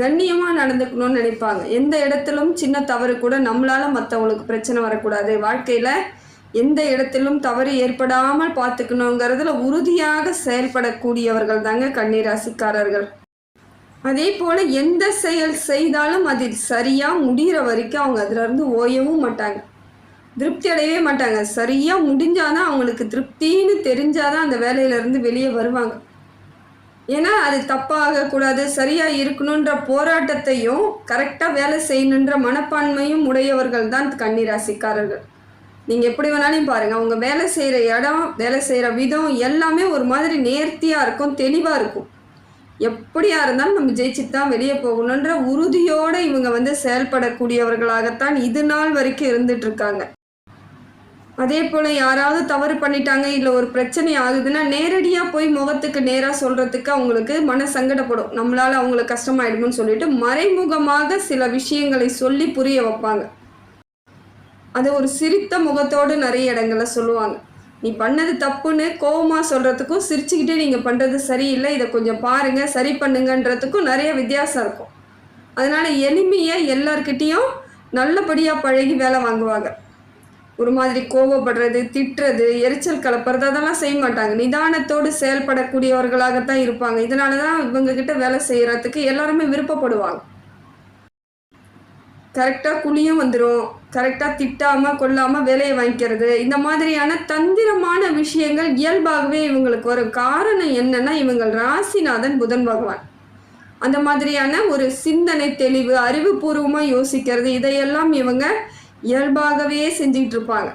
கண்ணியமாக நடந்துக்கணும்னு நினைப்பாங்க. எந்த இடத்திலும் சின்ன தவறு கூட நம்மளால மற்றவங்களுக்கு பிரச்சனை வரக்கூடாது. வாழ்க்கையில் எந்த இடத்திலும் தவறு ஏற்படாமல் பார்த்துக்கணுங்கிறதுல உறுதியாக செயல்படக்கூடியவர்கள் தாங்க கன்னிராசிக்காரர்கள். அதே போல் எந்த செயல் செய்தாலும் அது சரியாக முடிகிற வரைக்கும் அவங்க அதிலிருந்து ஓயவும் மாட்டாங்க. திருப்தி அடையவே மாட்டாங்க. சரியாக முடிஞ்சாதான் அவங்களுக்கு திருப்தின்னு தெரிஞ்சாதான் அந்த வேலையிலேருந்து வெளியே வருவாங்க. ஏன்னா அது தப்பாகக்கூடாது சரியாக இருக்கணுன்ற போராட்டத்தையும் கரெக்டாக வேலை செய்யணுன்ற மனப்பான்மையும் உடையவர்கள் தான் கன்னிராசிக்காரர்கள். நீங்கள் எப்படி வேணாலும் பாருங்கள் அவங்க வேலை செய்கிற இடம் வேலை செய்கிற விதம் எல்லாமே ஒரு மாதிரி நேர்த்தியாக இருக்கும் தெளிவாக இருக்கும். எப்படியா இருந்தாலும் நம்ம ஜெயிச்சுட்டு தான் வெளியே போகணுன்ற உறுதியோடு இவங்க வந்து செயல்படக்கூடியவர்களாகத்தான் இது நாள் வரைக்கும் இருந்துட்டு இருக்காங்க. அதே போல் யாராவது தவறு பண்ணிட்டாங்க இல்லை ஒரு பிரச்சனை ஆகுதுன்னா நேரடியாக போய் முகத்துக்கு நேராக சொல்கிறதுக்கு அவங்களுக்கு மன சங்கடப்படும். நம்மளால் அவங்களுக்கு கஷ்டமாயிடும்னு சொல்லிட்டு மறைமுகமாக சில விஷயங்களை சொல்லி புரிய வைப்பாங்க. அதை ஒரு சிரித்த முகத்தோடு நிறைய இடங்களில் சொல்லுவாங்க. நீ பண்ணது தப்புன்னு கோபமாக சொல்கிறதுக்கும் சிரிச்சுக்கிட்டே நீங்கள் பண்ணுறது சரியில்லை. இதை கொஞ்சம் பாருங்கள் சரி பண்ணுங்கன்றதுக்கும் நிறைய வித்தியாசம் இருக்கும். அதனால் எளிமையை எல்லார்கிட்டேயும் நல்லபடியாக பழகி வேலை வாங்குவாங்க. ஒரு மாதிரி கோவப்படுறது திட்டுறது எரிச்சல் கலப்புறது அதெல்லாம் செய்ய மாட்டாங்க. நிதானத்தோடு செயல்படக்கூடியவர்களாகத்தான் இருப்பாங்க. இதனால தான் இவங்க கிட்ட வேலை செய்கிறதுக்கு எல்லாருமே விருப்பப்படுவாங்க. கரெக்டாக குழியும் வந்துடும் கரெக்டாக திட்டாமல் கொல்லாமல் வேலையை வாங்கிக்கிறது. இந்த மாதிரியான தந்திரமான விஷயங்கள் இயல்பாகவே இவங்களுக்கு வரும். காரணம் என்னன்னா இவங்கள் ராசிநாதன் புதன் பகவான். அந்த மாதிரியான ஒரு சிந்தனை தெளிவு அறிவுபூர்வமாக யோசிக்கிறது இதையெல்லாம் இவங்க இயல்பாகவே செஞ்சுக்கிட்டு இருப்பாங்க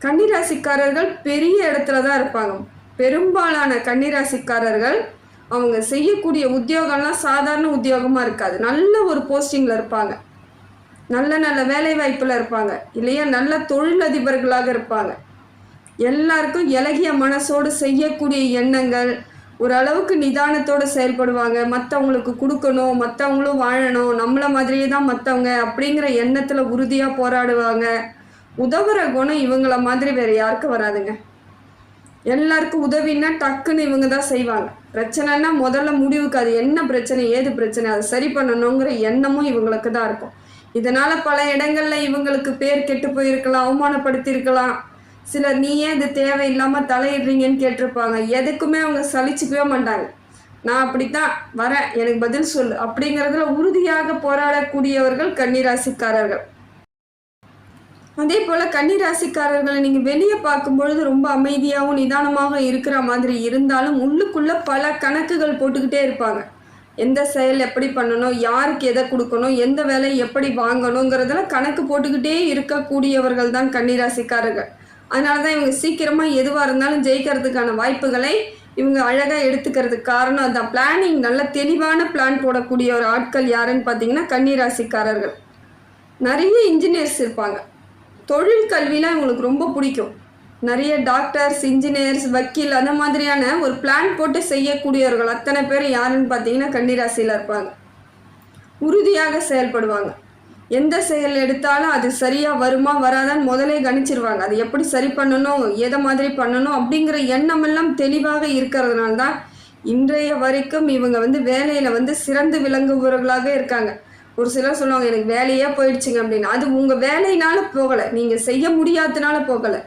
கன்னிராசிக்காரர்கள் பெரிய இடத்துல தான் இருப்பாங்க. பெரும்பாலான கன்னிராசிக்காரர்கள் அவங்க செய்யக்கூடிய உத்தியோகம்லாம் சாதாரண உத்தியோகமாக இருக்காது. நல்ல ஒரு போஸ்டிங்கில் இருப்பாங்க. நல்ல நல்ல வேலை வாய்ப்பில் இருப்பாங்க. இல்லையா நல்ல தொழிலதிபர்களாக இருப்பாங்க. எல்லாருக்கும் இலகிய மனசோடு செய்யக்கூடிய எண்ணங்கள் ஓரளவுக்கு நிதானத்தோடு செயல்படுவாங்க. மற்றவங்களுக்கு கொடுக்கணும் மற்றவங்களும் வாழணும். நம்மளை மாதிரியே தான் மற்றவங்க அப்படிங்கிற எண்ணத்தில் உறுதியாக போராடுவாங்க. உதவுற குணம் இவங்கள மாதிரி வேறு யாருக்கும் வராதுங்க. எல்லாருக்கும் உதவின்னா டக்குன்னு இவங்க தான் செய்வாங்க. பிரச்சனைனா முதல்ல முடிவுக்கு அது என்ன பிரச்சனை ஏது பிரச்சனை அதை சரி பண்ணணுங்கிற எண்ணமும் இவங்களுக்கு தான் இருக்கும். இதனால் பல இடங்கள்ல இவங்களுக்கு பேர் கெட்டு போயிருக்கலாம் அவமானப்படுத்தியிருக்கலாம். சிலர் நீ ஏன் இது தேவையில்லாமல் தலையிடுறீங்கன்னு கேட்டிருப்பாங்க. எதுக்குமே அவங்க சலிச்சுக்கவே மாட்டாங்க. நான் அப்படித்தான் வரேன். எனக்கு பதில் சொல்லு. அப்படிங்கிறதுல உறுதியாக போராடக்கூடியவர்கள் கன்னிராசிக்காரர்கள். அதே போல் கன்னிராசிக்காரர்களை நீங்கள் வெளியே பார்க்கும்பொழுது ரொம்ப அமைதியாகவும் நிதானமாக இருக்கிற மாதிரி இருந்தாலும் உள்ளுக்குள்ளே பல கணக்குகள் போட்டுக்கிட்டே இருப்பாங்க. எந்த செயல் எப்படி பண்ணணும்? யாருக்கு எதை கொடுக்கணும்? எந்த வேலையை எப்படி வாங்கணுங்கிறதுல கணக்கு போட்டுக்கிட்டே இருக்கக்கூடியவர்கள் தான் கன்னிராசிக்காரர்கள். அதனால தான் இவங்க சீக்கிரமாக எதுவாக இருந்தாலும் ஜெயிக்கிறதுக்கான வாய்ப்புகளை இவங்க அழகாக எடுத்துக்கிறதுக்கு காரணம் அந்த பிளானிங் நல்ல தெளிவான பிளான் போடக்கூடிய ஒரு ஆட்கள் யாருன்னு பார்த்தீங்கன்னா கன்னிராசிக்காரர்கள். நிறைய இன்ஜினியர்ஸ் இருப்பாங்க. தொழில் கல்விலாம் இவங்களுக்கு ரொம்ப பிடிக்கும். நிறைய டாக்டர்ஸ் இன்ஜினியர்ஸ் வக்கீல் அந்த மாதிரியான ஒரு பிளான் போட்டு செய்யக்கூடியவர்கள் அத்தனை பேர் யாருன்னு பார்த்தீங்கன்னா கன்னிராசியில் இருப்பாங்க. உறுதியாக செயல்படுவாங்க. எந்த செயல் எடுத்தாலும் அது சரியாக வருமா வராதான்னு முதலே கணிச்சிருவாங்க. அது எப்படி சரி பண்ணணும் எதை மாதிரி பண்ணணும் அப்படிங்கிற எண்ணமெல்லாம் தெளிவாக இருக்கிறதுனால தான் இன்றைய வரைக்கும் இவங்க வந்து வேலையில் வந்து சிறந்து விளங்குபவர்களாக இருக்காங்க. ஒரு சிலர் சொல்லுவாங்க எனக்கு வேலையே போயிடுச்சுங்க அப்படின்னு. அது உங்கள் வேலையினால போகலை. நீங்கள் செய்ய முடியாதனால போகலை.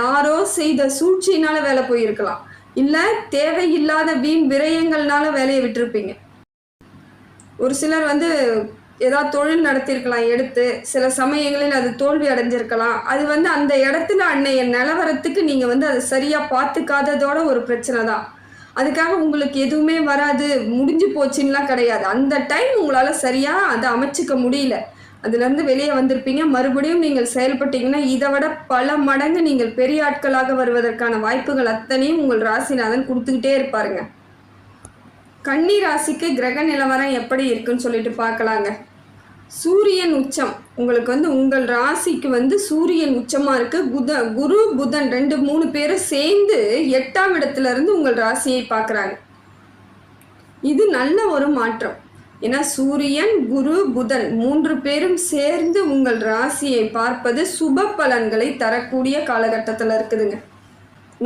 யாரோ செய்த சூழ்ச்சியினால வேலை போயிருக்கலாம். இல்லை தேவையில்லாத வீண் விரயங்கள்னால வேலையை விட்டுருப்பீங்க. ஒரு சிலர் வந்து ஏதாவது தொழில் நடத்தியிருக்கலாம் எடுத்து சில சமயங்களில் அது தோல்வி அடைஞ்சிருக்கலாம். அது வந்து அந்த இடத்துல அன்னைய நிலவரத்துக்கு நீங்கள் வந்து அதை சரியாக பார்த்துக்காததோட ஒரு பிரச்சனை தான். அதுக்காக உங்களுக்கு எதுவுமே வராது முடிஞ்சு போச்சுன்னெலாம் கிடையாது. அந்த டைம் உங்களால் சரியாக அதை அமைச்சிக்க முடியல. அதுலேருந்து வெளியே வந்திருப்பீங்க. மறுபடியும் நீங்கள் செயல்பட்டீங்கன்னா இதை விட பல மடங்கு நீங்கள் பெரிய ஆட்களாக வருவதற்கான வாய்ப்புகள் அத்தனையும் உங்கள் ராசிநாதன் கொடுத்துக்கிட்டே இருப்பாருங்க. கன்னி ராசிக்கு கிரக நிலவரம் எப்படி இருக்குன்னு சொல்லிட்டு பார்க்கலாங்க. சூரியன் உச்சம். உங்களுக்கு வந்து உங்கள் ராசிக்கு வந்து சூரியன் உச்சமாக இருக்குது புத குரு புதன் ரெண்டு மூணு பேரும் சேர்ந்து எட்டாம் இடத்துல இருந்து உங்கள் ராசியை பார்க்குறாங்க. இது நல்ல ஒரு மாற்றம். ஏன்னா சூரியன் குரு புதன் மூன்று பேரும் சேர்ந்து உங்கள் ராசியை பார்ப்பது சுப பலன்களை தரக்கூடிய காலகட்டத்தில் இருக்குதுங்க.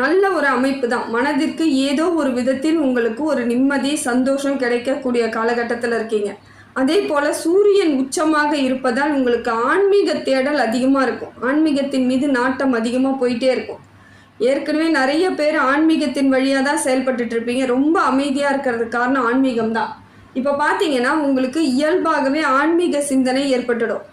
நல்ல ஒரு அமைப்பு தான். மனதிற்கு ஏதோ ஒரு விதத்தில் உங்களுக்கு ஒரு நிம்மதி சந்தோஷம் கிடைக்கக்கூடிய காலகட்டத்தில் இருக்கீங்க. அதே போல் சூரியன் உச்சமாக இருப்பதால் உங்களுக்கு ஆன்மீக தேடல் அதிகமாக இருக்கும். ஆன்மீகத்தின் மீது நாட்டம் அதிகமாக போயிட்டே இருக்கும். ஏற்கனவே நிறைய பேர் ஆன்மீகத்தின் வழியாக தான் செயல்பட்டுட்டு இருப்பீங்க. ரொம்ப அமைதியாக இருக்கிறதுக்கு காரணம் ஆன்மீகம் தான். இப்போ பார்த்தீங்கன்னா உங்களுக்கு இயல்பாகவே ஆன்மீக சிந்தனை ஏற்பட்டுடும்.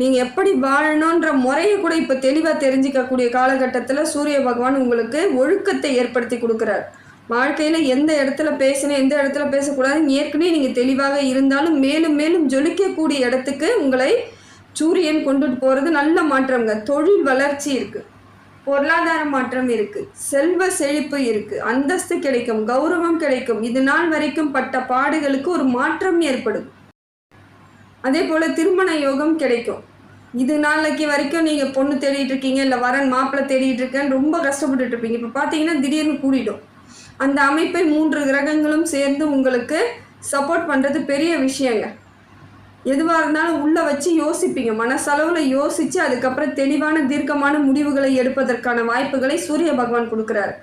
நீங்கள் எப்படி வாழணுன்ற முறையை கூட இப்போ தெளிவாக தெரிஞ்சிக்கக்கூடிய காலகட்டத்தில் சூரிய பகவான் உங்களுக்கு ஒழுக்கத்தை ஏற்படுத்தி கொடுக்குறார். வாழ்க்கையில் எந்த இடத்துல பேசணும் எந்த இடத்துல பேசக்கூடாதுன்னு ஏற்கனவே நீங்கள் தெளிவாக இருந்தாலும் மேலும் மேலும் ஜொலிக்கக்கூடிய இடத்துக்கு உங்களை சூரியன் கொண்டுட்டு போகிறது நல்ல மாற்றம்ங்க. தொழில் வளர்ச்சி இருக்குது பொருளாதார மாற்றம் இருக்குது செல்வ செழிப்பு இருக்குது அந்தஸ்து கிடைக்கும். கௌரவம் கிடைக்கும். இது நாள் வரைக்கும் பட்ட பாடுகளுக்கு ஒரு மாற்றம் ஏற்படும். அதே போல் திருமண யோகம் கிடைக்கும். இது நாளைக்கு வரைக்கும் நீங்கள் பொண்ணு தேடிட்டு இருக்கீங்க இல்லை வரன் மாப்பிள்ளை தேடிட்டு இருக்கேன்னு ரொம்ப கஷ்டப்பட்டுட்டு இருப்பீங்க. இப்போ பார்த்தீங்கன்னா திடீர்னு கூடிடும். அந்த அமைப்பை மூன்று கிரகங்களும் சேர்ந்து உங்களுக்கு சப்போர்ட் பண்ணுறது பெரிய விஷயங்க. எதுவாக இருந்தாலும் உள்ளே வச்சு யோசிப்பீங்க. மனசளவில் யோசித்து அதுக்கப்புறம் தெளிவான தீர்க்கமான முடிவுகளை எடுப்பதற்கான வாய்ப்புகளை சூரிய பகவான் கொடுக்குறாரு.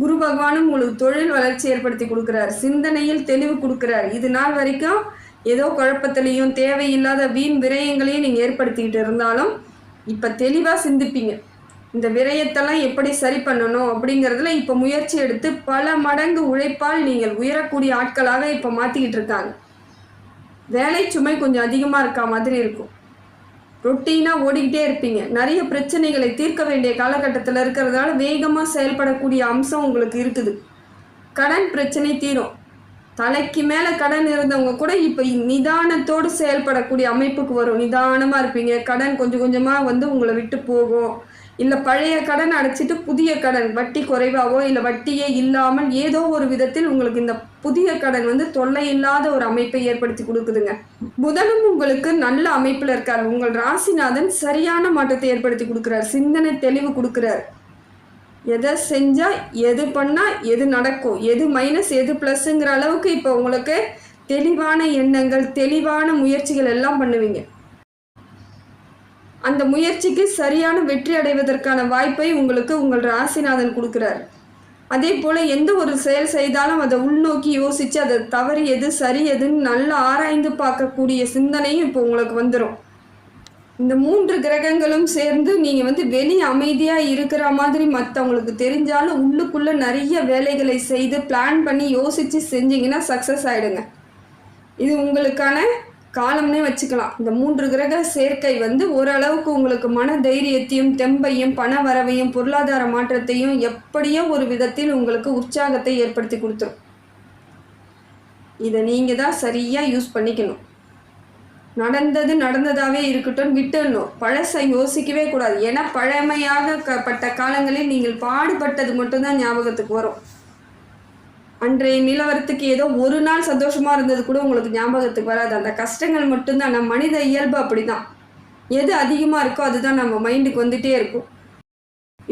குரு பகவானும் உங்களுக்கு தொழில் வளர்ச்சி ஏற்படுத்தி கொடுக்குறாரு. சிந்தனையில் தெளிவு கொடுக்குறாரு. இது நாள் வரைக்கும் ஏதோ குழப்பத்திலையும் தேவையில்லாத வீண் விரயங்களையும் நீங்கள் ஏற்படுத்திக்கிட்டு இருந்தாலும் இப்போ தெளிவாக சிந்திப்பீங்க. இந்த விரயத்தெல்லாம் எப்படி சரி பண்ணணும் அப்படிங்கிறதுல இப்போ முயற்சி எடுத்து பல மடங்கு உழைப்பால் நீங்கள் உயரக்கூடிய ஆட்களாக இப்போ மாற்றிக்கிட்டு இருக்காங்க. வேலை சுமை கொஞ்சம் அதிகமாக இருக்கா மாதிரி இருக்கும். ரொட்டீனாக ஓடிக்கிட்டே இருப்பீங்க. நிறைய பிரச்சனைகளை தீர்க்க வேண்டிய காலகட்டத்தில் இருக்கிறதால வேகமாக செயல்படக்கூடிய அம்சம் உங்களுக்கு இருக்குது. கடன் பிரச்சனை தீரும். தலைக்கு மேலே கடன் இருந்தவங்க கூட இப்போ நிதானத்தோடு செயல்படக்கூடிய அமைப்புக்கு வரும். நிதானமாக இருப்பீங்க. கடன் கொஞ்சம் கொஞ்சமாக வந்து உங்களை விட்டு போகும். இல்லை பழைய கடன் அடைச்சிட்டு புதிய கடன் வட்டி குறைவாவோ இல்லை வட்டியே இல்லாமல் ஏதோ ஒரு விதத்தில் உங்களுக்கு இந்த புதிய கடன் வந்து தொல்லை இல்லாத ஒரு அமைப்பை ஏற்படுத்தி கொடுக்குதுங்க. புதனும் உங்களுக்கு நல்ல அமைப்பில் இருக்கார். உங்கள் ராசிநாதன் சரியான மாற்றத்தை ஏற்படுத்தி கொடுக்குறார். சிந்தனை தெளிவு கொடுக்குறார். எதை செஞ்சால் எது பண்ணால் எது நடக்கும் எது மைனஸ் எது ப்ளஸ்ஸுங்கிற அளவுக்கு இப்போ உங்களுக்கு தெளிவான எண்ணங்கள் தெளிவான முயற்சிகள் எல்லாம் பண்ணுவீங்க. அந்த முயற்சிக்கு சரியான வெற்றி அடைவதற்கான வாய்ப்பை உங்களுக்கு உங்கள் ராசிநாதன் கொடுக்குறார். அதே போல் எந்த ஒரு செயல் செய்தாலும் அதை உள்நோக்கி யோசித்து அதை தவறு எது சரி எதுன்னு நல்லா ஆராய்ந்து பார்க்கக்கூடிய சிந்தனையும் இப்போ உங்களுக்கு வந்துடும் இந்த மூன்று கிரகங்களும் சேர்ந்து நீங்கள் வந்து வெளி அமைதியாக இருக்கிற மாதிரி மற்றவங்களுக்கு தெரிஞ்சாலும் உள்ளுக்குள்ளே நிறைய வேலைகளை செய்து பிளான் பண்ணி யோசித்து செஞ்சீங்கன்னா சக்ஸஸ் ஆகிடுங்க இது உங்களுக்கான காலம்னே வச்சுக்கலாம். இந்த மூன்று கிரக சேர்க்கை வந்து ஓரளவுக்கு உங்களுக்கு மன தைரியத்தையும் தெம்பையும் பண வரவையும் பொருளாதார மாற்றத்தையும் எப்படியோ ஒரு விதத்தில் உங்களுக்கு உற்சாகத்தை ஏற்படுத்தி கொடுத்துரும். இதை நீங்கள் தான் சரியாக யூஸ் பண்ணிக்கணும். நடந்தது நடந்ததாகவே இருக்கட்டும் விட்டுடணும். பழசை யோசிக்கவே கூடாது. ஏன்னா பழமையாக பட்ட காலங்களில் நீங்கள் பாடுபட்டது மட்டும்தான் ஞாபகத்துக்கு வரும். அன்றைய நிலவரத்துக்கு ஏதோ ஒரு நாள் சந்தோஷமாக இருந்தது கூட உங்களுக்கு ஞாபகத்துக்கு வராது. அந்த கஷ்டங்கள் மட்டும்தான். நம்ம மனித இயல்பு அப்படி தான் எது அதிகமாக இருக்கோ அதுதான் நம்ம மைண்டுக்கு வந்துட்டே இருக்கும்.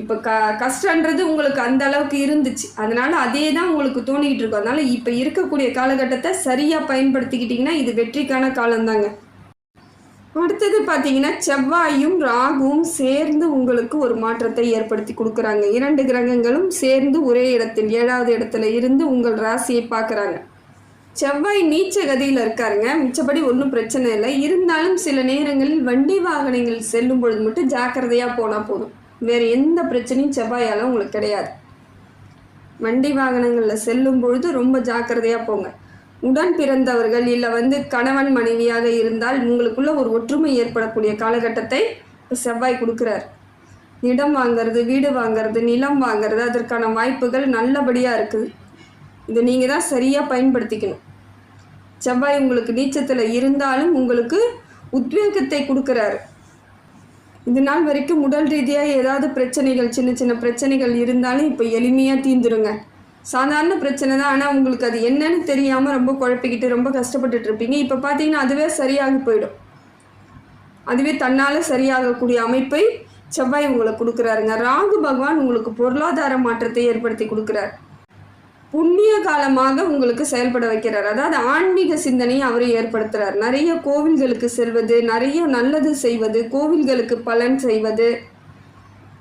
இப்போ க கஷ்டன்றது உங்களுக்கு அந்த அளவுக்கு இருந்துச்சு. அதனால அதே தான் உங்களுக்கு தோணிக்கிட்டு இருக்கும். அதனால இப்போ இருக்கக்கூடிய காலகட்டத்தை சரியாக பயன்படுத்திக்கிட்டிங்கன்னா இது வெற்றிக்கான காலம்தாங்க. அடுத்தது பார்த்தீங்கன்னா செவ்வாயும் ராகுவும் சேர்ந்து உங்களுக்கு ஒரு மாற்றத்தை ஏற்படுத்தி கொடுக்குறாங்க. இரண்டு கிரகங்களும் சேர்ந்து ஒரே இடத்தில் ஏழாவது இடத்துல இருந்து உங்கள் ராசியை பார்க்குறாங்க. செவ்வாய் நீச்ச கதியில் இருக்காருங்க. மிச்சப்படி ஒன்றும் பிரச்சனை இல்லை. இருந்தாலும் சில நேரங்களில் வண்டி வாகனங்கள் செல்லும் பொழுது மட்டும் ஜாக்கிரதையாக போனால் போதும். வேறு எந்த பிரச்சனையும் செவ்வாயால் உங்களுக்கு கிடையாது. வண்டி வாகனங்களில் செல்லும் பொழுது ரொம்ப ஜாக்கிரதையாக போங்க. உடன் பிறந்தவர்கள் இல்லை வந்து கணவன் மனைவியாக இருந்தால் உங்களுக்குள்ள ஒரு ஒற்றுமை ஏற்படக்கூடிய காலகட்டத்தை செவ்வாய் கொடுக்குறார். இடம் வாங்கிறது வீடு வாங்கிறது நிலம் வாங்கிறது அதற்கான வாய்ப்புகள் நல்லபடியாக இருக்குது. இதை நீங்கள் தான் சரியாக பயன்படுத்திக்கணும். செவ்வாய் உங்களுக்கு நீச்சத்தில் இருந்தாலும் உங்களுக்கு உத்வேகத்தை கொடுக்குறாரு. இது நாள் வரைக்கும் உடல் ரீதியாக ஏதாவது பிரச்சனைகள் சின்ன சின்ன பிரச்சனைகள் இருந்தாலும் இப்போ எளிமையாக தீந்துருங்க. சாதாரண பிரச்சனை தான். ஆனால் உங்களுக்கு அது என்னன்னு தெரியாமல் ரொம்ப குழப்பிக்கிட்டு ரொம்ப கஷ்டப்பட்டுட்டு இருப்பீங்க. இப்போ பார்த்தீங்கன்னா அதுவே சரியாகி போயிடும். அதுவே தன்னால் சரியாகக்கூடிய அமைப்பை செவ்வாய் உங்களுக்கு கொடுக்குறாருங்க. ராகு பகவான் உங்களுக்கு பொருளாதார மாற்றத்தை ஏற்படுத்தி கொடுக்குறார். புண்ணிய காலமாக உங்களுக்கு செயல்பட வைக்கிறார். அதாவது ஆன்மீக சிந்தனையை அவர் ஏற்படுத்துகிறார் நிறைய கோவில்களுக்கு செல்வது நிறைய நல்லது செய்வது கோவில்களுக்கு பலன் செய்வது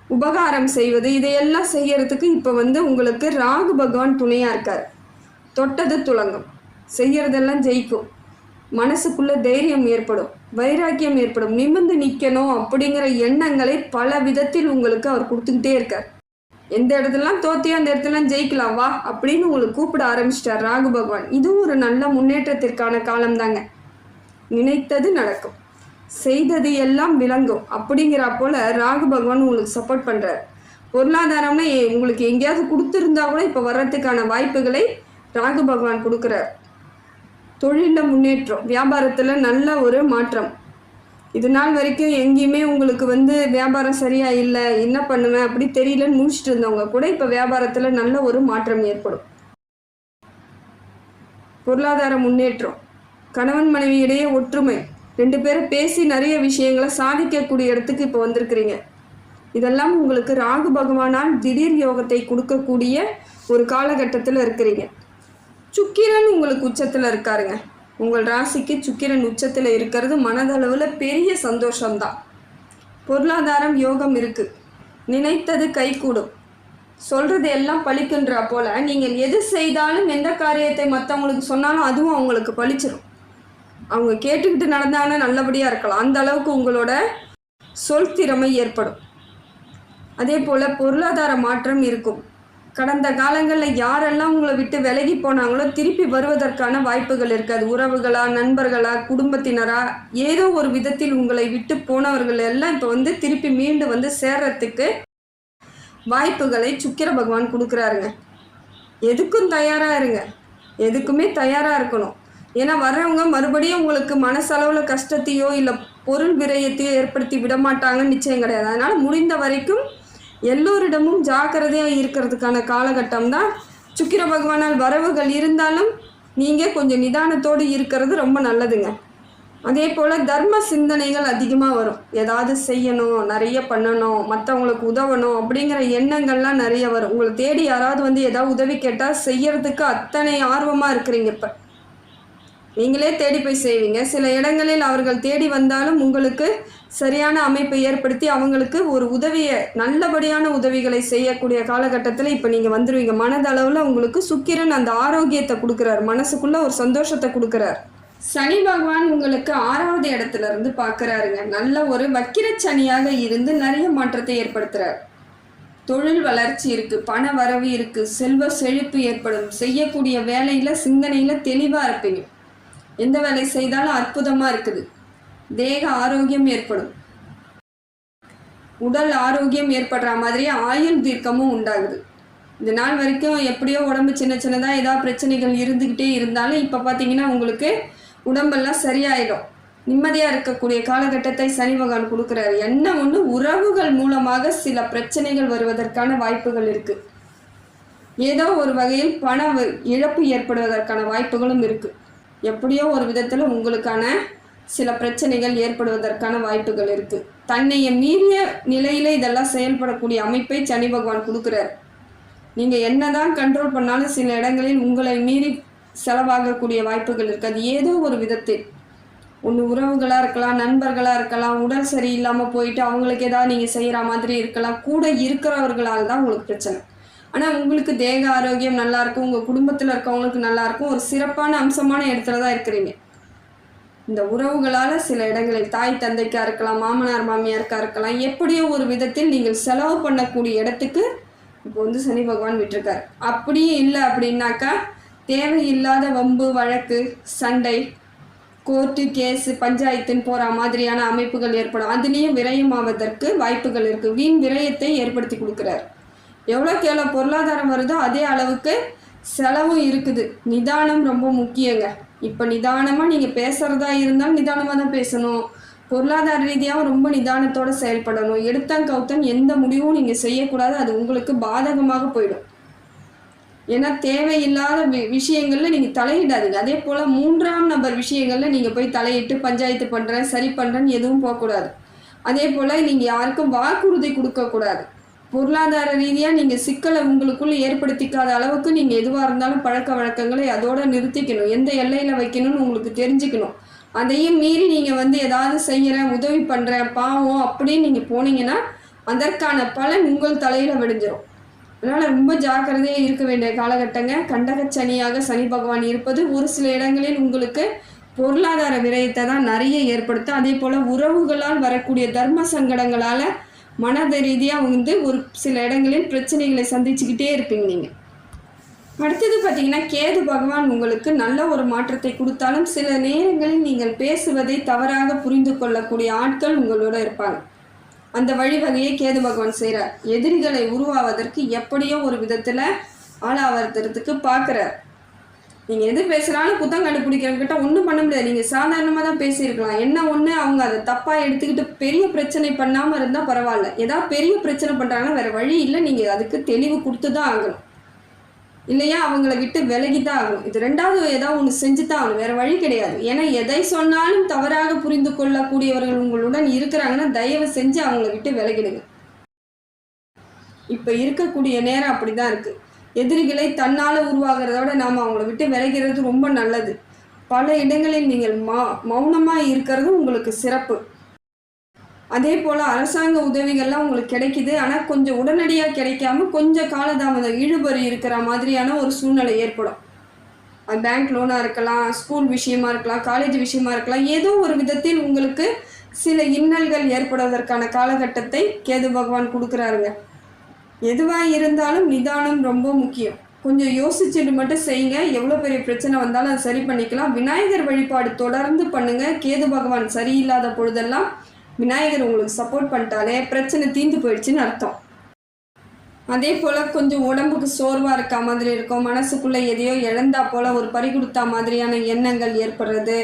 உபகாரம் செய்வது இதையெல்லாம் செய்யறதுக்கு இப்போ வந்து உங்களுக்கு ராகு பகவான் துணையாக இருக்கார். தொட்டது துலங்கும். செய்யறதெல்லாம் ஜெயிக்கும். மனசுக்குள்ள தைரியம் ஏற்படும். வைராக்கியம் ஏற்படும். நிமிர்ந்து நிற்கணும் அப்படிங்கிற எண்ணங்களை பல விதத்தில் உங்களுக்கு அவர் கொடுத்துக்கிட்டே இருக்கார். எந்த இடத்துலலாம் தோத்தியோ அந்த இடத்துலலாம் ஜெயிக்கலாம். வா அப்படின்னு உங்களுக்கு கூப்பிட ஆரம்பிச்சிட்டார் ராகு பகவான். இதுவும் ஒரு நல்ல முன்னேற்றத்திற்கான காலம்தாங்க. நினைத்தது நடக்கும். செய்தது எல்லாம் விளங்கும். அப்படிங்கிற போல ராகு பகவான் உங்களுக்கு சப்போர்ட் பண்ணுறார் பொருளாதாரம்னா எ- உங்களுக்கு எங்கேயாவது கொடுத்துருந்தா கூட இப்போ வர்றதுக்கான வாய்ப்புகளை ராகு பகவான் கொடுக்குறார். தொழிலில் முன்னேற்றம் வியாபாரத்தில் நல்ல ஒரு மாற்றம். இது நாள் வரைக்கும் எங்கேயுமே உங்களுக்கு வந்து வியாபாரம் சரியா இல்லை என்ன பண்ணுவேன் அப்படி தெரியலன்னு முடிச்சுட்டு இருந்தவங்க கூட இப்போ வியாபாரத்தில் நல்ல ஒரு மாற்றம் ஏற்படும். பொருளாதார முன்னேற்றம் கணவன் மனைவி இடையே ஒற்றுமை ரெண்டு பேரும் பேசி நிறைய விஷயங்களை சாதிக்கக்கூடிய இடத்துக்கு இப்போ வந்திருக்கிறீங்க. இதெல்லாம் உங்களுக்கு ராகு பகவானால் திடீர் யோகத்தை கொடுக்கக்கூடிய ஒரு காலகட்டத்தில் இருக்கிறீங்க. சுக்கிரன் உங்களுக்கு உச்சத்தில் இருக்காருங்க. உங்கள் ராசிக்கு சுக்கிரன் உச்சத்தில் இருக்கிறது மனதளவில் பெரிய சந்தோஷம்தான். பொருளாதாரம் யோகம் இருக்குது நினைத்தது கைகூடும். சொல்கிறது எல்லாம் பழிக்கின்றா போல. நீங்கள் எது செய்தாலும் எந்த காரியத்தை மற்றவங்களுக்கு சொன்னாலும் அதுவும் அவங்களுக்கு பலிச்சிடும் அவங்க கேட்டுக்கிட்டு நடந்தாங்கன்னா நல்லபடியாக இருக்கலாம். அந்த அளவுக்கு உங்களோட சொல் திறமை ஏற்படும். அதே போல் பொருளாதார மாற்றம் இருக்கும். கடந்த காலங்களில் யாரெல்லாம் உங்களை விட்டு விலகி போனாங்களோ திருப்பி வருவதற்கான வாய்ப்புகள் இருக்காது. உறவுகளா நண்பர்களா குடும்பத்தினரா ஏதோ ஒரு விதத்தில் உங்களை விட்டு போனவர்கள் எல்லாம் இப்போ வந்து திருப்பி மீண்டு வந்து சேர்றதுக்கு வாய்ப்புகளை சுக்கிர பகவான் கொடுக்குறாருங்க. எதுக்கும் தயாராக இருங்க. எதுக்குமே தயாராக இருக்கணும். ஏன்னா வர்றவங்க மறுபடியும் உங்களுக்கு மனசளவில் கஷ்டத்தையோ இல்லை பொருள் விரயத்தையோ ஏற்படுத்தி விடமாட்டாங்கன்னு நிச்சயம் கிடையாது. அதனால் முடிந்த வரைக்கும் எல்லோரிடமும் ஜாக்கிரதையாக இருக்கிறதுக்கான காலகட்டம் தான் சுக்கிர பகவானால் வரவுகள் இருந்தாலும் நீங்கள் கொஞ்சம் நிதானத்தோடு இருக்கிறது ரொம்ப நல்லதுங்க. அதே போல் தர்ம சிந்தனைகள் அதிகமாக வரும். ஏதாவது செய்யணும் நிறைய பண்ணணும் மற்றவங்களுக்கு உதவணும் அப்படிங்கிற எண்ணங்கள்லாம் நிறைய வரும். உங்களை தேடி யாராவது வந்து ஏதாவது உதவி கேட்டால் செய்யறதுக்கு அத்தனை ஆர்வமாக இருக்கிறீங்க இப்போ. நீங்களே தேடி போய் செய்வீங்க. சில இடங்களில் அவர்கள் தேடி வந்தாலும் உங்களுக்கு சரியான அமைப்பை ஏற்படுத்தி அவங்களுக்கு ஒரு உதவியை நல்லபடியான உதவிகளை செய்யக்கூடிய காலகட்டத்தில் இப்போ நீங்கள் வந்துடுவீங்க மனதளவில் உங்களுக்கு சுக்கிரன் அந்த ஆரோக்கியத்தை கொடுக்குறாரு. மனசுக்குள்ள ஒரு சந்தோஷத்தை கொடுக்குறார். சனி பகவான் உங்களுக்கு ஆறாவது இடத்துல இருந்து பார்க்குறாருங்க நல்ல ஒரு வக்கிரச் சனியாக இருந்து நிறைய மாற்றத்தை ஏற்படுத்துறார். தொழில் வளர்ச்சி இருக்கு பண வரவு இருக்கு செல்வ செழிப்பு ஏற்படும். செய்யக்கூடிய வேலையில சிந்தனையில தெளிவா இருப்பீங்க. எந்த வேலை செய்தாலும் அற்புதமாக இருக்குது. தேக ஆரோக்கியம் ஏற்படும். உடல் ஆரோக்கியம் ஏற்படுற மாதிரி ஆயுள் தீர்க்கமும் உண்டாகுது. இந்த நாள் வரைக்கும் எப்படியோ உடம்பு சின்ன சின்னதாக ஏதாவது பிரச்சனைகள் இருந்துக்கிட்டே இருந்தாலும் இப்போ பார்த்தீங்கன்னா உங்களுக்கு உடம்பெல்லாம் சரியாயிடும். நிம்மதியாக இருக்கக்கூடிய காலகட்டத்தை சனி பகவான் கொடுக்குறாரு. என்ன ஒன்று உறவுகள் மூலமாக சில பிரச்சனைகள் வருவதற்கான வாய்ப்புகள் இருக்குது ஏதோ ஒரு வகையில் பண வ- இழப்பு ஏற்படுவதற்கான வாய்ப்புகளும் இருக்குது எப்படியோ ஒரு விதத்தில் உங்களுக்கான சில பிரச்சனைகள் ஏற்படுவதற்கான வாய்ப்புகள் இருக்குது தன்னைய மீறிய நிலையில இதெல்லாம் செயல்படக்கூடிய அமைப்பை சனி பகவான் கொடுக்குறார். நீங்கள் என்னதான் கண்ட்ரோல் பண்ணாலும் சில இடங்களில் உங்களை மீறி செலவாகக்கூடிய வாய்ப்புகள் இருக்குது அது ஏதோ ஒரு விதத்தில். ஒன்று உறவுகளாக இருக்கலாம் நண்பர்களாக இருக்கலாம் உடல் சரியில்லாமல் போயிட்டு அவங்களுக்கு ஏதாவது நீங்கள் செய்கிற மாதிரி இருக்கலாம் கூட இருக்கிறவர்களால் தான் உங்களுக்கு பிரச்சனை. ஆனால் உங்களுக்கு தேக ஆரோக்கியம் நல்லா இருக்கும் உங்கள் குடும்பத்தில் இருக்கவங்களுக்கு நல்லா இருக்கும் ஒரு சிறப்பான அம்சமான இடத்துல தான் இருக்கிறீங்க. இந்த உறவுகளால் சில இடங்களில் தாய் தந்தைக்கா இருக்கலாம் மாமனார் மாமியாருக்காக இருக்கலாம் எப்படியோ ஒரு விதத்தில் நீங்கள் செலவு பண்ணக்கூடிய இடத்துக்கு இப்போ வந்து சனி பகவான் விட்டுருக்கார். அப்படியே இல்லை அப்படின்னாக்கா தேவையில்லாத வம்பு வழக்கு சண்டை கோர்ட்டு கேஸு பஞ்சாயத்துன்னு போகிற மாதிரியான அமைப்புகள் ஏற்படும். அதுலேயும் விரயமாவதற்கு வாய்ப்புகள் இருக்குது வீண் விரயத்தை ஏற்படுத்தி கொடுக்குறாரு. எவ்வளோக்கு எவ்வளோ பொருளாதாரம் வருதோ அதே அளவுக்கு செலவும் இருக்குது. நிதானம் ரொம்ப முக்கியங்க. இப்போ நிதானமாக நீங்கள் பேசுகிறதா இருந்தாலும் நிதானமாக தான் பேசணும். பொருளாதார ரீதியாகவும் ரொம்ப நிதானத்தோடு செயல்படணும். எடுத்தன் கவுத்தன் எந்த முடிவும் நீங்கள் செய்யக்கூடாது அது உங்களுக்கு பாதகமாக போயிடும். ஏன்னா தேவையில்லாத வி விஷயங்களில் நீங்கள் தலையிடாதீங்க. அதே போல் மூன்றாம் நபர் விஷயங்களில் நீங்கள் போய் தலையிட்டு பஞ்சாயத்து பண்ணுறேன் சரி பண்ணுறேன்னு எதுவும் போகக்கூடாது. அதே போல் நீங்கள் யாருக்கும் வாக்குறுதி கொடுக்கக்கூடாது. பொருளாதார ரீதியாக நீங்கள் சிக்கலை உங்களுக்குள்ளே ஏற்படுத்திக்காத அளவுக்கு நீங்கள் எதுவாக இருந்தாலும் பழக்க வழக்கங்களை அதோட நிறுத்திக்கணும். எந்த எல்லையில் வைக்கணும்னு உங்களுக்கு தெரிஞ்சுக்கணும். அதையும் மீறி நீங்கள் வந்து ஏதாவது செய்கிறேன் உதவி பண்ணுறேன் பாவம் அப்படின்னு நீங்கள் போனீங்கன்னா அதற்கான பலன் உங்கள் தலையில் விடிஞ்சிடும் அதனால் ரொம்ப ஜாக்கிரதையாக இருக்க வேண்டிய காலகட்டங்க. கண்டகச்சனியாக சனி பகவான் இருப்பது ஒரு சில இடங்களில் உங்களுக்கு பொருளாதார விரயத்தை தான் நிறைய ஏற்படுத்தும். அதே போல் உறவுகளால் வரக்கூடிய தர்ம சங்கடங்களால் மனத ரீதியாக வந்து ஒரு சில இடங்களில் பிரச்சனைகளை சந்திச்சுக்கிட்டே இருப்பீங்க நீங்கள் அடுத்தது பார்த்தீங்கன்னா கேது பகவான் உங்களுக்கு நல்ல ஒரு மாற்றத்தை கொடுத்தாலும் சில நேரங்களில் நீங்கள் பேசுவதை தவறாக புரிந்து கொள்ளக்கூடிய ஆட்கள் உங்களோட இருப்பாங்க. அந்த வழிவகையை கேது பகவான் செய்கிறார் எதிரிகளை உருவாவதற்கு எப்படியோ ஒரு விதத்தில் ஆளாவதுறதுக்கு பார்க்குறார். நீங்கள் எது பேசுகிறாலும் குத்தம் கண்டுபிடிக்கிறவங்கிட்ட ஒன்றும் பண்ண முடியாது. நீங்கள் சாதாரணமாக தான் பேசியிருக்கலாம். என்ன ஒன்று அவங்க அதை தப்பாக எடுத்துக்கிட்டு பெரிய பிரச்சனை பண்ணாமல் இருந்தால் பரவாயில்ல. ஏதாவது பெரிய பிரச்சனை பண்ணுறாங்கன்னா வேறு வழி இல்லை. நீங்கள் அதுக்கு தெளிவு கொடுத்து தான் ஆகணும். இல்லையா? அவங்கள விட்டு விலகி தான் ஆகணும். இது ரெண்டாவது ஏதாவது ஒன்று செஞ்சு தான் ஆகணும். வேற வழி கிடையாது. ஏன்னா எதை சொன்னாலும் தவறாக புரிந்து கொள்ளக்கூடியவர்கள் உங்களுடன் இருக்கிறாங்கன்னா தயவு செஞ்சு அவங்கள விட்டு விலகிடுங்க. இப்போ இருக்கக்கூடிய நேரம் அப்படிதான் இருக்கு. எதிரிகளை தன்னால் உருவாகிறத விட நாம் அவங்கள விட்டு விளைகிறது ரொம்ப நல்லது. பல இடங்களில் நீங்கள் மா மௌனமாக இருக்கிறது உங்களுக்கு சிறப்பு. அதே போல் அரசாங்க உதவிகள்லாம் உங்களுக்கு கிடைக்குது. ஆனால் கொஞ்சம் உடனடியாக கிடைக்காம கொஞ்சம் காலதாமதம் இழுபறி இருக்கிற மாதிரியான ஒரு சூழ்நிலை ஏற்படும். அது பேங்க் லோனாக இருக்கலாம் ஸ்கூல் விஷயமா இருக்கலாம் காலேஜ் விஷயமா இருக்கலாம் ஏதோ ஒரு விதத்தில் உங்களுக்கு சில இன்னல்கள் ஏற்படுவதற்கான காலகட்டத்தை கேது பகவான் கொடுக்குறாருங்க. எதுவாக இருந்தாலும் நிதானம் ரொம்ப முக்கியம். கொஞ்சம் யோசிச்சுட்டு மட்டும் செய்யுங்க. எவ்வளோ பெரிய பிரச்சனை வந்தாலும் அதை சரி பண்ணிக்கலாம். விநாயகர் வழிபாடு தொடர்ந்து பண்ணுங்கள் கேது பகவான் சரியில்லாத பொழுதெல்லாம் விநாயகர் உங்களுக்கு சப்போர்ட் பண்ணிட்டாலே பிரச்சனை தீந்து போயிடுச்சுன்னு அர்த்தம். அதே போல் கொஞ்சம் உடம்புக்கு சோர்வாக இருக்க மாதிரி இருக்கும். மனசுக்குள்ளே எதையோ இழந்தா போல் ஒரு பறி கொடுத்தா மாதிரியான எண்ணங்கள் ஏற்படுறது.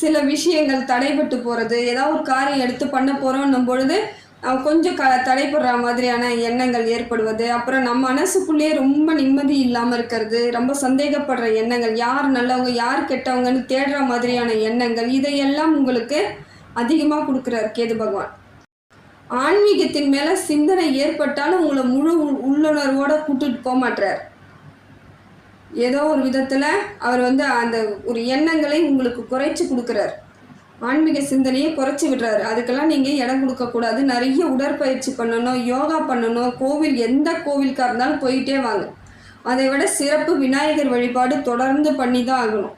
சில விஷயங்கள் தடைபட்டு போகிறது ஏதாவது ஒரு காரியம் எடுத்து பண்ண போகிறோன்னும் பொழுது கொஞ்சம் க தடைப்படுற மாதிரியான எண்ணங்கள் ஏற்படுவது அப்புறம் நம்ம மனசுக்குள்ளேயே ரொம்ப நிம்மதி இல்லாமல் இருக்கிறது ரொம்ப சந்தேகப்படுற எண்ணங்கள் யார் நல்லவங்க யார் கெட்டவங்கன்னு தேடுற மாதிரியான எண்ணங்கள் இதையெல்லாம் உங்களுக்கு அதிகமாக கொடுக்குறாரு கேது பகவான். ஆன்மீகத்தின் மேலே சிந்தனை ஏற்பட்டாலும் உங்களை முழு உள்ளுணர்வோடு உள்ளுணர்வோட கூட்டிட்டு போக மாட்டார் ஏதோ ஒரு விதத்தில் அவர் வந்து அந்த ஒரு எண்ணங்களை உங்களுக்கு குறைச்சி கொடுக்குறார். ஆன்மீக சிந்தனையை குறைச்சி விடுறாரு. அதுக்கெல்லாம் நீங்கள் இடம் கொடுக்கக்கூடாது? நிறைய உடற்பயிற்சி பண்ணணும் யோகா பண்ணணும். கோவில் எந்த கோவிலுக்காக இருந்தாலும் போயிட்டே வாங்க. அதை விட சிறப்பு விநாயகர் வழிபாடு தொடர்ந்து பண்ணி தான் ஆகணும்.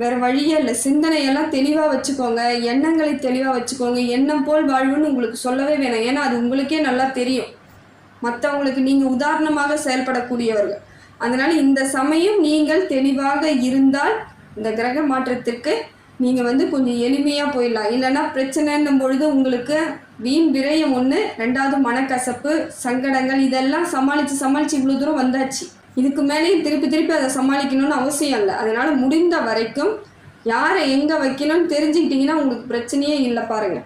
வேறு வழியே இல்லை. சிந்தனையெல்லாம் தெளிவாக வச்சுக்கோங்க. எண்ணங்களை தெளிவாக வச்சுக்கோங்க. எண்ணம் போல் வாழ்வுன்னு உங்களுக்கு சொல்லவே வேணாம். ஏன்னா அது உங்களுக்கே நல்லா தெரியும். மற்றவங்களுக்கு நீங்கள் உதாரணமாக செயல்படக்கூடியவர்கள். அதனால் இந்த சமயம் நீங்கள் தெளிவாக இருந்தால் இந்த கிரக மாற்றத்திற்கு நீங்கள் வந்து கொஞ்சம் எளிமையாக போயிடலாம். இல்லைன்னா பிரச்சனைன்னும் பொழுது உங்களுக்கு வீண் விரயம் ஒன்று ரெண்டாவது மனக்கசப்பு சங்கடங்கள் இதெல்லாம் சமாளித்து சமாளித்து இவ்வளோ தூரம் வந்தாச்சு. இதுக்கு மேலேயும் திருப்பி திருப்பி அதை சமாளிக்கணும்னு அவசியம் இல்லை. அதனால் முடிந்த வரைக்கும் யாரை எங்கே வைக்கணும்னு தெரிஞ்சுக்கிட்டிங்கன்னா உங்களுக்கு பிரச்சனையே இல்லை பாருங்கள்